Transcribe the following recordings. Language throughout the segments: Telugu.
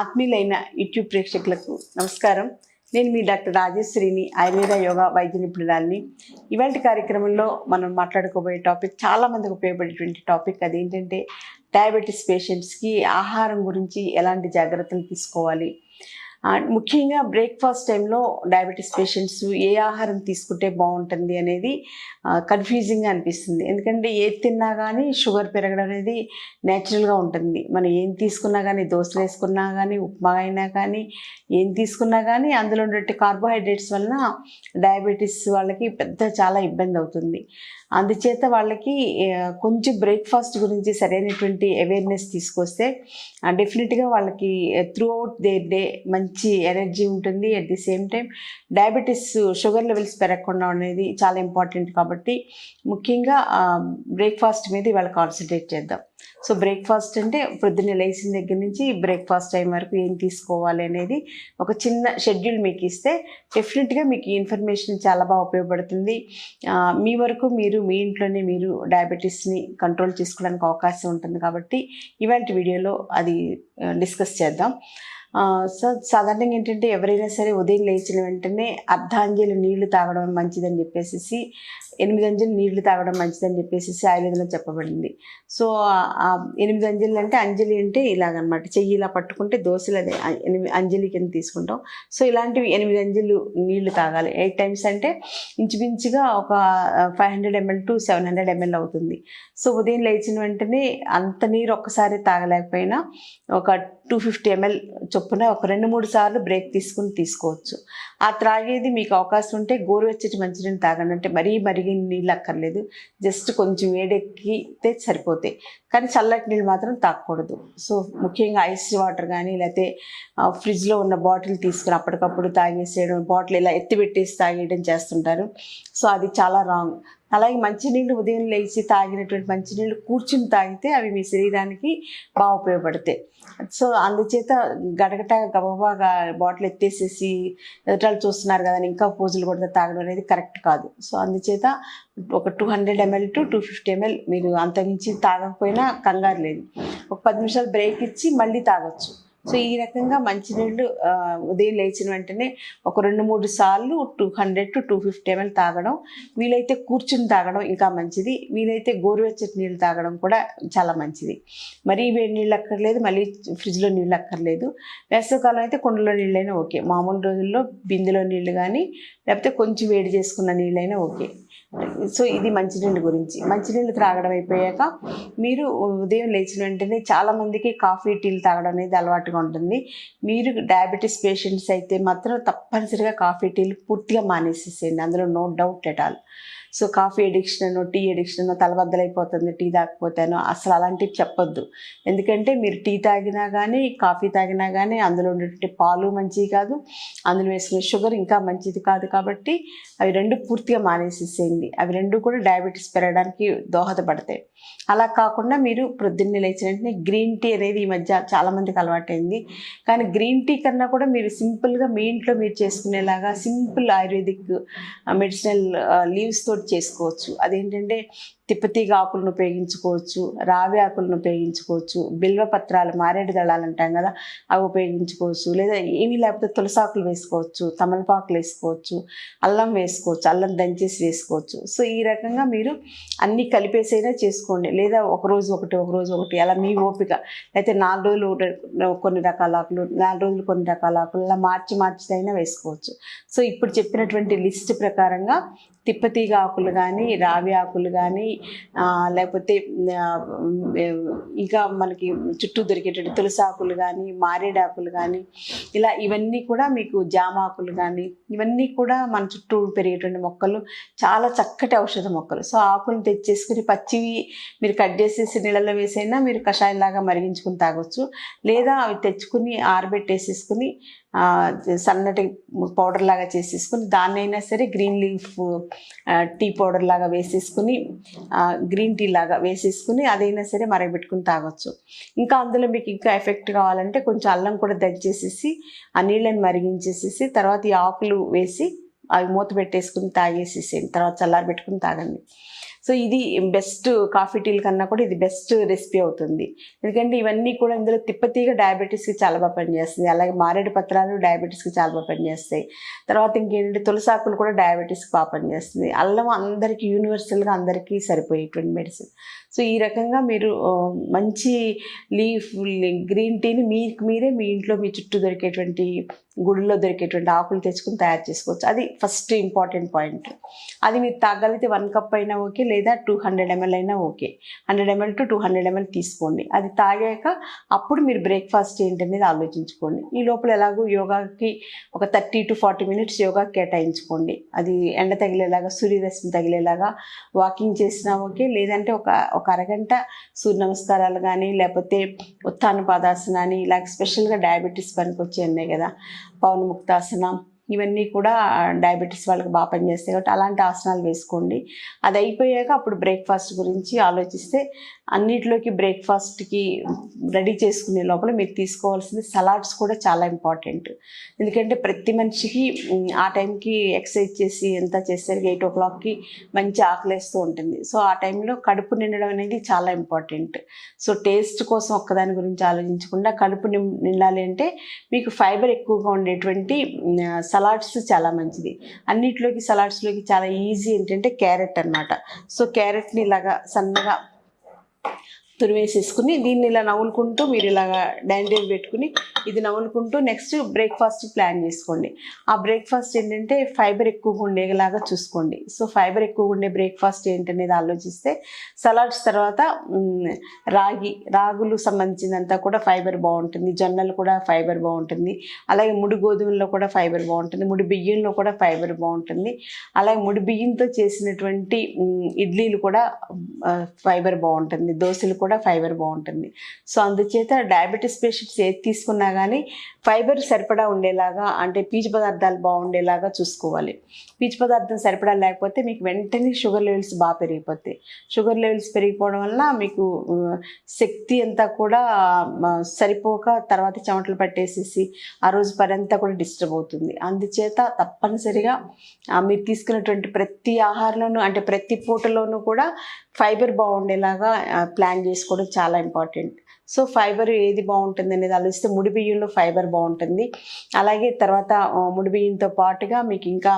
ఆత్మీయులైన యూట్యూబ్ ప్రేక్షకులకు నమస్కారం. నేను మీ డాక్టర్ రాజేశ్వరిని ఆయుర్వేద యోగా వైద్య నిపుణురాలిని. ఇవాళ కార్యక్రమంలో మనం మాట్లాడుకోబోయే టాపిక్ చాలామందికి ఉపయోగపడేటువంటి టాపిక్ అదేంటంటే డయాబెటీస్ పేషెంట్స్కి ఆహారం గురించి ఎలాంటి జాగ్రత్తలు తీసుకోవాలి ముఖ్యంగా బ్రేక్ఫాస్ట్ టైంలో డయాబెటీస్ పేషెంట్స్ ఏ ఆహారం తీసుకుంటే బాగుంటుంది అనేది కన్ఫ్యూజింగ్గా అనిపిస్తుంది. ఎందుకంటే ఏది తిన్నా కానీ షుగర్ పెరగడం అనేది న్యాచురల్గా ఉంటుంది. మనం ఏం తీసుకున్నా కానీ దోశలు వేసుకున్నా కానీ ఉప్మా అయినా కానీ ఏం తీసుకున్నా కానీ అందులో ఉండే కార్బోహైడ్రేట్స్ వలన డయాబెటీస్ వాళ్ళకి పెద్ద చాలా ఇబ్బంది అవుతుంది. అందుచేత వాళ్ళకి కొంచెం బ్రేక్ఫాస్ట్ గురించి సరైనటువంటి అవేర్నెస్ తీసుకొస్తే డెఫినెట్గా వాళ్ళకి త్రూ అవుట్ దే డే మంచి మంచి ఎనర్జీ ఉంటుంది. At the same time diabetes sugar levels పెరగకుండా అనేది చాలా ఇంపార్టెంట్ కాబట్టి ముఖ్యంగా బ్రేక్ఫాస్ట్ మీద ఇవాళ కాన్సన్ట్రేట్ చేద్దాం. సో బ్రేక్ఫాస్ట్ అంటే పొద్దున్నే లేచిన దగ్గర నుంచి బ్రేక్ఫాస్ట్ టైం వరకు ఏం తీసుకోవాలి అనేది ఒక చిన్న షెడ్యూల్ మీకు ఇస్తే డెఫినెట్గా మీకు ఈ ఇన్ఫర్మేషన్ చాలా బాగా ఉపయోగపడుతుంది. మీ వరకు మీరు మీ ఇంట్లోనే మీరు డయాబెటీస్ని కంట్రోల్ చేసుకోవడానికి అవకాశం ఉంటుంది కాబట్టి ఇవాళ వీడియోలో అది డిస్కస్ చేద్దాం. సో సాధారణంగా ఏంటంటే ఎవరైనా సరే ఉదయం లేచిన వెంటనే అర్ధాంజలి నీళ్ళు తాగడం మంచిదని చెప్పేసి ఎనిమిది అంజలి నీళ్ళు తాగడం మంచిదని చెప్పేసి ఆయుర్వేదంలో చెప్పబడింది. సో ఎనిమిది అంజలి అంటే అంజలి అంటే ఇలాగనమాట. చెయ్యి ఇలా పట్టుకుంటే దోశలు అదే ఎనిమిది అంజలి కింద తీసుకుంటాం. సో ఇలాంటివి ఎనిమిది అంజలు నీళ్ళు తాగాలి. ఎయిట్ టైమ్స్ అంటే ఇంచుమించుగా ఒక five hundred ML to seven hundred ML అవుతుంది. సో ఉదయం లేచిన వెంటనే అంత నీరు ఒక్కసారి తాగలేకపోయినా ఒక టూ ఫిఫ్టీ ఎంఎల్ చొప్పున ఒక రెండు మూడు సార్లు బ్రేక్ తీసుకుని తీసుకోవచ్చు. ఆ త్రాగేది మీకు అవకాశం ఉంటే గోరువెచ్చటి మంచినీళ్ళు తాగండి. అంటే మరీ మరిగి నీళ్ళు అక్కర్లేదు జస్ట్ కొంచెం వేడెక్కితే సరిపోతాయి. కానీ చల్లటి నీళ్ళు మాత్రం తాగకూడదు. సో ముఖ్యంగా ఐస్ వాటర్ కానీ లేకపోతే ఫ్రిడ్జ్లో ఉన్న బాటిల్ తీసుకుని అప్పటికప్పుడు తాగేసేయడం బాటిల్ ఇలా ఎత్తి పెట్టేసి తాగేయడం చేస్తుంటారు. సో అది చాలా రాంగ్. అలాగే మంచినీళ్ళు ఉదయం లేచి తాగినటువంటి మంచినీళ్ళు కూర్చుని తాగితే అవి మీ శరీరానికి బాగా ఉపయోగపడతాయి. సో అందుచేత గడగట గబబాగా బాటిల్ ఎత్తేసేసి ఎదుటాలు చూస్తున్నారు కదా అని ఇంకా పూజలు కొడితే తాగడం అనేది కరెక్ట్ కాదు. సో అందుచేత ఒక two hundred ML to two fifty ML మీరు అంతమించి తాగకపోయినా కంగారు లేదు. ఒక పది నిమిషాలు బ్రేక్ ఇచ్చి మళ్ళీ తాగొచ్చు. సో ఈ రకంగా మంచినీళ్ళు ఉదయం లేచిన వెంటనే ఒక రెండు మూడు సార్లు two hundred to two fifty ML తాగడం వీలైతే కూర్చుని తాగడం ఇంకా మంచిది. వీలైతే గోరువెచ్చటి నీళ్ళు తాగడం కూడా చాలా మంచిది. మరీ వేడి నీళ్ళు అక్కర్లేదు మళ్ళీ ఫ్రిడ్జ్లో నీళ్ళు అక్కర్లేదు. వేసవికాలం అయితే కుండలో నీళ్ళైనా ఓకే. మామూలు రోజుల్లో బిందెలో నీళ్ళు కానీ లేకపోతే కొంచెం వేడి చేసుకున్న నీళ్ళైనా ఓకే. సో ఇది మంచినీళ్ళ గురించి. మంచినీళ్ళు త్రాగడం అయిపోయాక మీరు ఉదయం లేచిన వెంటనే చాలామందికి కాఫీ టీలు తాగడం అనేది అలవాటుగా ఉంటుంది. మీరు డయాబెటీస్ పేషెంట్స్ అయితే మాత్రం తప్పనిసరిగా కాఫీ టీలు పూర్తిగా మానేసేసేయండి. అందులో no doubt at all. So coffee addiction tea addiction తలబద్దలైపోతుంది tea తాగకపోతాను అసలు అలాంటివి చెప్పొద్దు. ఎందుకంటే మీరు టీ తాగినా కానీ కాఫీ తాగినా కానీ అందులో ఉండేటువంటి పాలు మంచివి కాదు. అందులో వేసిన షుగర్ ఇంకా మంచిది కాదు కాబట్టి అవి రెండు పూర్తిగా మానేసేసేయండి. అవి రెండు కూడా డయాబెటీస్ పెరగడానికి దోహదపడతాయి. అలా కాకుండా మీరు ప్రొద్దున్నే లేచిన వెంటనే గ్రీన్ టీ అనేది ఈ మధ్య చాలా మందికి అలవాటైంది. కానీ గ్రీన్ టీ కన్నా కూడా మీరు సింపుల్గా మీ ఇంట్లో మీరు చేసుకునేలాగా సింపుల్ ఆయుర్వేదిక్ మెడిసినల్ లీవ్స్ తోటి చేసుకోవచ్చు. అదేంటంటే తిప్పతీగ ఆకులను ఉపయోగించుకోవచ్చు రావి ఆకులను ఉపయోగించుకోవచ్చు బిల్వ పత్రాలు మారేడు దళాలు అంటాం కదా అవి ఉపయోగించుకోవచ్చు. లేదా ఏమీ లేకపోతే తులసాకులు వేసుకోవచ్చు తమలపాకులు వేసుకోవచ్చు అల్లం వేసుకోవచ్చు అల్లం దంచేసి వేసుకోవచ్చు. సో ఈ రకంగా మీరు అన్నీ కలిపేసైనా చేసుకోండి. లేదా ఒక రోజు ఒకటి ఒక రోజు ఒకటి అలా మీ ఓపిక. అయితే నాలుగు రోజులు ఒకటి- కొన్ని రకాల ఆకులు నాలుగు రోజులు కొన్ని రకాల ఆకులు అలా మార్చి మార్చిదైనా అయినా వేసుకోవచ్చు. సో ఇప్పుడు చెప్పినటువంటి లిస్ట్ ప్రకారంగా తిప్పతీగ ఆకులు కానీ రావి ఆకులు కానీ లేకపోతే ఇంకా మనకి చుట్టూ దొరికేటట్టు తులసి ఆకులు కానీ మారేడాకులు కానీ ఇలా ఇవన్నీ కూడా మీకు జామ ఆకులు కానీ ఇవన్నీ కూడా మన చుట్టూ పెరిగేటువంటి మొక్కలు చాలా చక్కటి ఔషధ మొక్కలు. సో ఆకులను తెచ్చేసుకుని పచ్చివి మీరు కట్ చేసేసి నీళ్ళలో వేసైనా మీరు కషాయంలాగా మరిగించుకుని తాగొచ్చు. లేదా అవి తెచ్చుకుని ఆరబెట్టేసేసుకుని సన్నటి పౌడర్ లాగా చేసేసుకుని దాన్నైనా సరే గ్రీన్ లీఫ్ టీ పౌడర్ లాగా వేసేసుకుని గ్రీన్ టీ లాగా వేసేసుకుని అదైనా సరే మరగబెట్టుకుని తాగొచ్చు. ఇంకా అందులో మీకు ఇంకా ఎఫెక్ట్ కావాలంటే కొంచెం అల్లం కూడా దంచేసేసి ఆ నీళ్ళని మరిగించేసేసి తర్వాత ఈ ఆకులు వేసి అవి మూత పెట్టేసుకుని తాగేసేసేయండి. తర్వాత చల్లారి పెట్టుకుని తాగండి. సో ఇది బెస్ట్ కాఫీ టీల కన్నా కూడా ఇది బెస్ట్ రెసిపీ అవుతుంది. ఎందుకంటే ఇవన్నీ కూడా ఇందులో తిప్పతీగ డయాబెటీస్కి చాలా బాగా పనిచేస్తుంది. అలాగే మారేడు పత్రాలు డయాబెటీస్కి చాలా బాగా పనిచేస్తాయి. తర్వాత ఇంకేంటంటే తులసాకులు కూడా డయాబెటీస్కి బాగా పనిచేస్తుంది. అల్లం అందరికీ యూనివర్సల్గా అందరికీ సరిపోయేటువంటి మెడిసిన్ సో ఈ రకంగా మీరు మంచి లీఫ్ గ్రీన్ టీని మీకు మీరే మీ ఇంట్లో మీ చుట్టూ దొరికేటువంటి గుడిలో దొరికేటువంటి ఆకులు తెచ్చుకుని తయారు చేసుకోవచ్చు. అది ఫస్ట్ ఇంపార్టెంట్ పాయింట్. అది మీరు తాగలిగితే వన్ కప్ అయినా ఓకే లేదా టూ హండ్రెడ్ ఎంఎల్ అయినా okay. Hundred ML to two hundred ML తీసుకోండి. అది తాగాక అప్పుడు మీరు బ్రేక్ఫాస్ట్ ఏంటి అనేది ఆలోచించుకోండి. ఈ లోపల ఎలాగో యోగాకి ఒక thirty to forty minutes yoga కేటాయించుకోండి. అది ఎండ తగిలేలాగా సూర్యరశ్మి తగిలేలాగా వాకింగ్ చేసినా ఓకే లేదంటే ఒక ఒక అరగంట సూర్య నమస్కారాలు కానీ లేకపోతే ఉత్థాన పాదాసన అని ఇలాగ స్పెషల్గా డయాబెటీస్ పనికి వచ్చి ఉన్నాయి కదా. పవనముక్తాసనం ఇవన్నీ కూడా డయాబెటీస్ వాళ్ళకి బాగా పనిచేస్తాయి కాబట్టి అలాంటి ఆసనాలు వేసుకోండి. అది అయిపోయాక అప్పుడు బ్రేక్ఫాస్ట్ గురించి ఆలోచిస్తే అన్నిటిలోకి బ్రేక్ఫాస్ట్కి రెడీ చేసుకునే లోపల మీరు తీసుకోవాల్సింది సలాడ్స్ కూడా చాలా ఇంపార్టెంట్. ఎందుకంటే ప్రతి మనిషికి ఆ టైంకి ఎక్సర్సైజ్ చేసి ఎంత చేసేసరికి ఎయిట్ ఓ క్లాక్కి మంచి ఆకలేస్తూ ఉంటుంది. సో ఆ టైంలో కడుపు నిండడం అనేది చాలా ఇంపార్టెంట్. సో టేస్ట్ కోసం ఒక్కదాని గురించి ఆలోచించకుండా కడుపు నిం నిండాలి అంటే మీకు ఫైబర్ ఎక్కువగా ఉండేటువంటి సలాడ్స్ చాలా మంచిది. అన్నిటిలోకి సలాడ్స్లోకి చాలా ఈజీ ఏంటంటే క్యారెట్ అన్నమాట. సో క్యారెట్ని ఇలాగా సన్నగా తురివేసేసుకుని దీన్ని ఇలా నవ్వులుకుంటూ మీరు ఇలాగా డైనింగ్ టేబుల్ పెట్టుకుని ఇది నవ్వులుకుంటూ నెక్స్ట్ బ్రేక్ఫాస్ట్ ప్లాన్ చేసుకోండి. ఆ బ్రేక్ఫాస్ట్ ఏంటంటే ఫైబర్ ఎక్కువగా ఉండేలాగా చూసుకోండి. సో ఫైబర్ ఎక్కువగా ఉండే బ్రేక్ఫాస్ట్ ఏంటనేది ఆలోచిస్తే సలాడ్స్ తర్వాత రాగి రాగులు సంబంధించినంతా కూడా ఫైబర్ బాగుంటుంది. జొన్నలు కూడా ఫైబర్ బాగుంటుంది. అలాగే ముడి గోధుమల్లో కూడా ఫైబర్ బాగుంటుంది. ముడి బియ్యంలో కూడా ఫైబర్ బాగుంటుంది. అలాగే ముడి బియ్యంతో చేసినటువంటి ఇడ్లీలు కూడా ఫైబర్ బాగుంటుంది. దోశలు కూడా ఫైబర్ బాగుంటుంది. సో అందుచేత డయాబెటీస్ పేషెంట్స్ ఏది తీసుకున్నా కానీ ఫైబర్ సరిపడా ఉండేలాగా అంటే పీచు పదార్థాలు బాగుండేలాగా చూసుకోవాలి. పీచు పదార్థం సరిపడా లేకపోతే మీకు వెంటనే షుగర్ లెవెల్స్ బాగా పెరిగిపోతాయి. షుగర్ లెవెల్స్ పెరిగిపోవడం వల్ల మీకు శక్తి అంతా కూడా సరిపోక తర్వాత చెమటలు పట్టేసేసి ఆ రోజు పని అంతా కూడా డిస్టర్బ్ అవుతుంది. అందుచేత తప్పనిసరిగా మీరు తీసుకున్నటువంటి ప్రతి ఆహారంలోనూ అంటే ప్రతి పూటలోనూ కూడా ఫైబర్ బాగుండేలాగా ప్లాన్ చేసుకోవడం చాలా ఇంపార్టెంట్. సో ఫైబర్ ఏది బాగుంటుంది అనేది ఆలోచిస్తే ముడి బియ్యంలో ఫైబర్ బాగుంటుంది. అలాగే తర్వాత ఆ, ముడి బియ్యంతో పాటుగా మీకు ఇంకా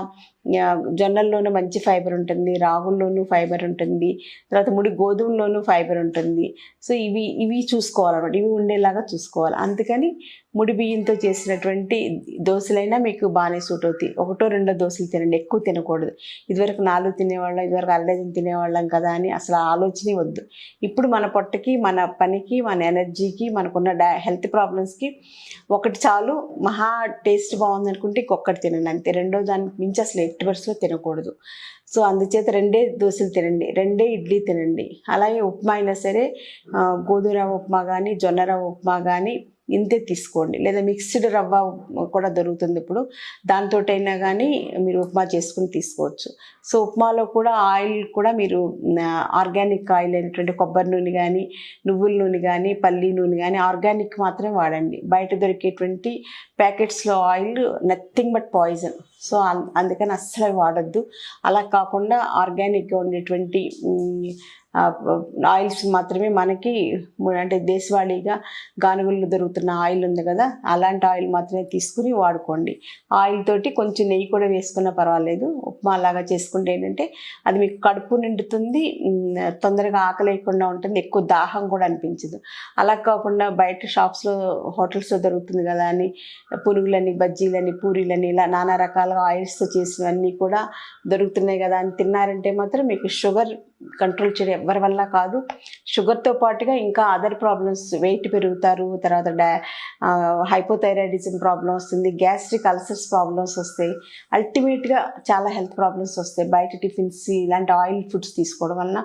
జొన్నల్లోనూ మంచి ఫైబర్ ఉంటుంది రాగుల్లోనూ ఫైబర్ ఉంటుంది తర్వాత ముడి గోధుమలోనూ ఫైబర్ ఉంటుంది. సో ఇవి ఇవి చూసుకోవాలన్నమాట ఇవి ఉండేలాగా చూసుకోవాలి. అందుకని ముడి బియ్యంతో చేసినటువంటి దోశలైనా మీకు బాగానే సూట్ అవుతాయి. ఒకటో రెండో దోశలు తినండి ఎక్కువ తినకూడదు. ఇదివరకు నాలుగు తినేవాళ్ళం ఇదివరకు అరడజన్ తినేవాళ్ళం కదా అని అసలు ఆలోచనే వద్దు. ఇప్పుడు మన పొట్టకి మన పనికి మన ఎనర్జీకి మనకున్న డై హెల్త్ ప్రాబ్లమ్స్కి ఒకటి చాలు మహా టేస్ట్ బాగుంది అనుకుంటే ఇంకొకటి తినండి అంతే. రెండో దానికి మించి అసలు ఎట్టి తినకూడదు. సో అందుచేత రెండే దోశలు తినండి. రెండే ఇడ్లీ తినండి. అలాగే ఉప్మా అయినా సరే గోధుమరవ్వ ఉప్మా కానీ జొన్నరవ ఉప్మా కానీ ఇంతే తీసుకోండి. లేదా మిక్స్డ్ రవ్వ కూడా దొరుకుతుంది ఇప్పుడు. దాంతో అయినా కానీ మీరు ఉప్మా చేసుకుని తీసుకోవచ్చు. సో ఉప్మాలో కూడా ఆయిల్ కూడా మీరు ఆర్గానిక్ ఆయిల్ అయినటువంటి కొబ్బరి నూనె కానీ నువ్వుల నూనె కానీ పల్లి నూనె కానీ ఆర్గానిక్ మాత్రమే వాడండి. బయట దొరికేటువంటి ప్యాకెట్స్లో oil nothing but poison. So అందుకని అస్సలు వాడొద్దు వాడద్దు. అలా కాకుండా ఆర్గానిక్గా ఉండేటువంటి ఆయిల్స్ మాత్రమే మనకి అంటే దేశవాళీగా గానుగుల్లో దొరుకుతున్న ఆయిల్ ఉంది కదా అలాంటి ఆయిల్ మాత్రమే తీసుకుని వాడుకోండి. ఆయిల్ తోటి కొంచెం నెయ్యి కూడా వేసుకున్నా పర్వాలేదు. ఉప్మా లాగా చేసుకుంటే ఏంటంటే అది మీకు కడుపు నిండుతుంది తొందరగా ఆకలేయకుండా ఉంటుంది ఎక్కువ దాహం కూడా అనిపించదు. అలా కాకుండా బయట షాప్స్లో హోటల్స్లో దొరుకుతుంది కదా అని పునుగులని బజ్జీలని పూరీలని ఇలా నానా రకాల ఆయిల్స్తో చేసినవన్నీ కూడా దొరుకుతున్నాయి కదా అని తిన్నారంటే మాత్రం మీకు షుగర్ కంట్రోల్ చేయడం ఎవరి వల్ల కాదు. షుగర్తో పాటుగా ఇంకా అదర్ ప్రాబ్లమ్స్ వెయిట్ పెరుగుతారు తర్వాత డై హైపోథైరాయిడిజం ప్రాబ్లం వస్తుంది గ్యాస్ట్రిక్ అల్సర్స్ ప్రాబ్లమ్స్ వస్తాయి. అల్టిమేట్గా చాలా హెల్త్ ప్రాబ్లమ్స్ వస్తాయి. బయట టిఫిన్స్ ఇలాంటి ఆయిల్ ఫుడ్స్ తీసుకోవడం వలన.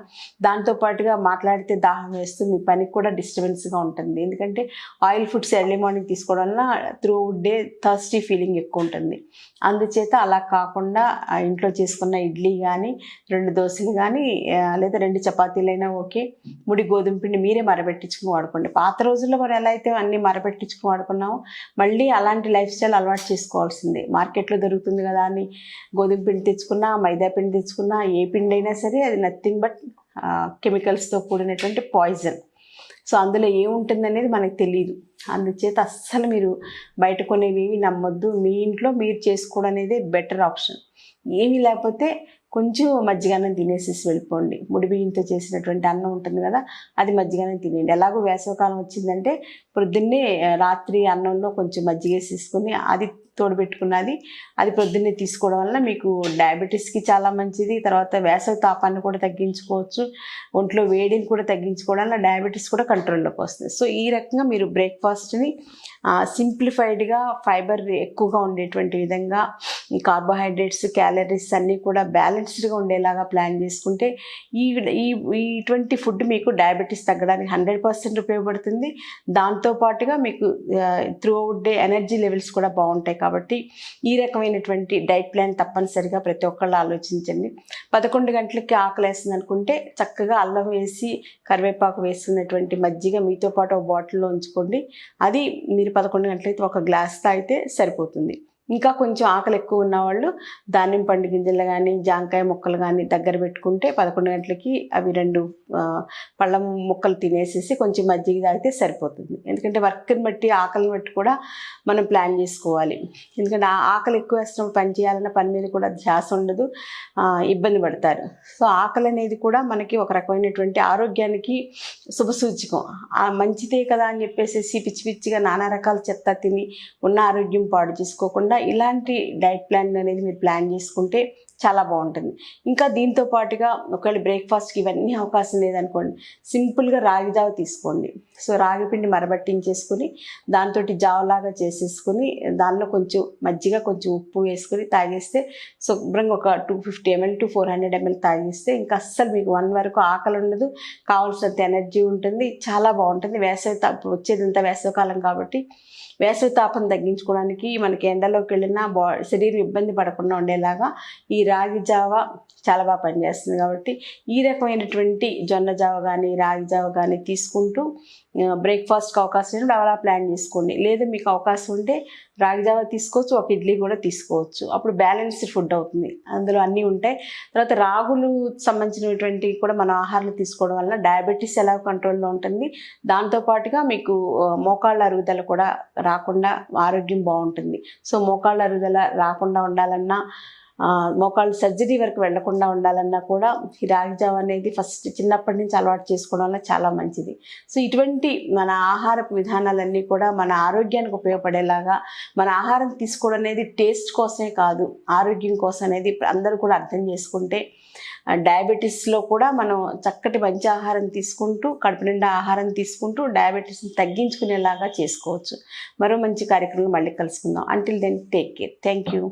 దాంతో పాటుగా మాట్లాడితే దాహం వేస్తూ మీ పనికి కూడా డిస్టర్బెన్స్గా ఉంటుంది. ఎందుకంటే ఆయిల్ ఫుడ్స్ ఎర్లీ మార్నింగ్ తీసుకోవడం వలన త్రూ డే థర్స్టీ ఫీలింగ్ ఎక్కువ ఉంటుంది. అందుచేత అలా కాకుండా ఇంట్లో చేసుకున్న ఇడ్లీ కానీ రెండు దోశలు కానీ లేదా రెండు చపాతీలైనా ఓకే. ముడి గోధుమ పిండి మీరే మరబెట్టించుకుని వాడుకోండి. పాత రోజుల్లో మనం ఎలా అయితే అన్నీ మరబెట్టించుకుని వాడుకున్నామో మళ్ళీ అలాంటి లైఫ్ స్టైల్ అలవాటు చేసుకోవాల్సిందే. మార్కెట్లో దొరుకుతుంది కదా అని గోధుమ పిండి తెచ్చుకున్నా మైదా పిండి తెచ్చుకున్నా ఏ పిండి అయినా సరే అది నథింగ్ బట్ కెమికల్స్తో కూడినటువంటి పాయిజన్. సో అందులో ఏముంటుందనేది మనకు తెలియదు అందుచేత అస్సలు మీరు బయట కొనేవి నమ్మొద్దు. మీ ఇంట్లో మీరు చేసుకోవడం అనేది బెటర్ ఆప్షన్. ఏమీ లేకపోతే కొంచెం మజ్జిగానం తినేసేసి వెళ్ళిపోండి. ముడి బియ్యంతో చేసినటువంటి అన్నం ఉంటుంది కదా అది మజ్జిగానం తినేయండి. ఎలాగో వేసవకాలం వచ్చిందంటే పొద్దున్నే రాత్రి అన్నంలో కొంచెం మజ్జిగ వేసేసుకొని అది తోడుపెట్టుకున్నది. అది పొద్దున్నే తీసుకోవడం వల్ల మీకు డయాబెటీస్కి చాలా మంచిది. తర్వాత వేసవి తాపాన్ని కూడా తగ్గించుకోవచ్చు. ఒంట్లో వేడిని కూడా తగ్గించుకోవడం వల్ల డయాబెటీస్ కూడా కంట్రోల్లోకి వస్తుంది. సో ఈ రకంగా మీరు బ్రేక్ఫాస్ట్ని సింప్లిఫైడ్గా ఫైబర్ ఎక్కువగా ఉండేటువంటి విధంగా కార్బోహైడ్రేట్స్ క్యాలరీస్ అన్నీ కూడా బ్యాలెన్స్డ్గా ఉండేలాగా ప్లాన్ చేసుకుంటే ఈ ఈ ఈ ఇటువంటి ఫుడ్ మీకు డయాబెటీస్ తగ్గడానికి హండ్రెడ్ పర్సెంట్ ఉపయోగపడుతుంది. దాంతోపాటుగా మీకు throughout day energy levels కూడా బాగుంటాయి కాబట్టి కాబట్టి ఈ రకమైనటువంటి డైట్ ప్లాన్ తప్పనిసరిగా ప్రతి ఒక్కళ్ళు ఆలోచించండి. పదకొండు గంటలకి ఆకలి వేస్తుంది అనుకుంటే చక్కగా అల్లం వేసి కరివేపాకు వేసుకున్నటువంటి మజ్జిగ మీతో పాటు ఒక బాటిల్లో ఉంచుకోండి. అది మీరు పదకొండు గంటలైతే ఒక గ్లాస్ తాగితే సరిపోతుంది. ఇంకా కొంచెం ఆకలి ఎక్కువ ఉన్నవాళ్ళు దానిమ్మ పండు గింజలు కానీ జాంకాయ ముక్కలు కానీ దగ్గర పెట్టుకుంటే పదకొండు గంటలకి అవి రెండు పళ్ళం పళ్ళ ముక్కలు తినేసేసి కొంచెం మజ్జిగ తాగితే సరిపోతుంది. ఎందుకంటే వర్క్ని బట్టి ఆకలిని బట్టి కూడా మనం ప్లాన్ చేసుకోవాలి. ఎందుకంటే ఆ ఆకలి ఎక్కువ వేసినప్పుడు పని చేయాలన్న పని మీద కూడా ధ్యాస ఉండదు ఇబ్బంది పడతారు. సో ఆకలి అనేది కూడా మనకి ఒక రకమైనటువంటి ఆరోగ్యానికి శుభసూచకం మంచిదే కదా అని చెప్పేసి పిచ్చి పిచ్చిగా నానా రకాల చెత్త తిని ఉన్న ఆరోగ్యం పాడు చేసుకోకుండా ఇలాంటి డైట్ ప్లాన్ అనేది మీరు ప్లాన్ చేసుకుంటే చాలా బాగుంటుంది. ఇంకా దీంతో పాటుగా ఒకవేళ బ్రేక్ఫాస్ట్కి ఇవన్నీ అవకాశం లేదనుకోండి సింపుల్గా రాగి జావ తీసుకోండి. సో రాగి పిండి మరబట్టించేసుకుని దాంతో జావలాగా చేసేసుకుని దానిలో కొంచెం మజ్జిగ కొంచెం ఉప్పు వేసుకుని తాగేస్తే శుభ్రంగా ఒక two fifty ml to four hundred ml తాగేస్తే ఇంకా అస్సలు మీకు వన్ వరకు ఆకలి ఉండదు కావాల్సినంత ఎనర్జీ ఉంటుంది చాలా బాగుంటుంది. వేసవి తా- వచ్చేదంతా వేసవికాలం కాబట్టి వేసవి తాపం తగ్గించుకోవడానికి మనకి ఎండలోకి వెళ్ళినా బా శరీరం ఇబ్బంది పడకుండా ఉండేలాగా ఈ రాగి జావ చాలా బాగా పనిచేస్తుంది కాబట్టి ఈ రకమైనటువంటి జొన్న జావ కానీ రాగి జావ కానీ తీసుకుంటూ బ్రేక్ఫాస్ట్కి అవకాశం ఉన్నప్పుడు అలా ప్లాన్ చేసుకోండి. లేదా మీకు అవకాశం ఉంటే రాగి జావ తీసుకోవచ్చు ఒక ఇడ్లీ కూడా తీసుకోవచ్చు. అప్పుడు బ్యాలెన్స్డ్ ఫుడ్ అవుతుంది. అందులో అన్నీ ఉంటాయి. తర్వాత రాగులు సంబంధించినటువంటి కూడా మన ఆహారాలు తీసుకోవడం వల్ల డయాబెటీస్ ఎలా కంట్రోల్లో ఉంటుంది. దాంతోపాటుగా మీకు మోకాళ్ళ అరుగుదల కూడా రాకుండా ఆరోగ్యం బాగుంటుంది. సో మోకాళ్ళ అరుగుదల రాకుండా ఉండాలన్నా మోకాళ్ళు సర్జరీ వరకు వెళ్ళకుండా ఉండాలన్నా కూడా ఈ రాగి జావ అనేది ఫస్ట్ చిన్నప్పటి నుంచి అలవాటు చేసుకోవడం వల్ల చాలా మంచిది. సో ఇటువంటి మన ఆహారపు విధానాలన్నీ కూడా మన ఆరోగ్యానికి ఉపయోగపడేలాగా మన ఆహారం తీసుకోవడం అనేది టేస్ట్ కోసమే కాదు ఆరోగ్యం కోసం అనేది అందరూ కూడా అర్థం చేసుకుంటే డయాబెటీస్లో కూడా మనం చక్కటి మంచి ఆహారం తీసుకుంటూ కడుపు నిండా ఆహారం తీసుకుంటూ డయాబెటీస్ని తగ్గించుకునేలాగా చేసుకోవచ్చు. మరో మంచి కార్యక్రమం మళ్ళీ కలుసుకుందాం. Until then take care thank you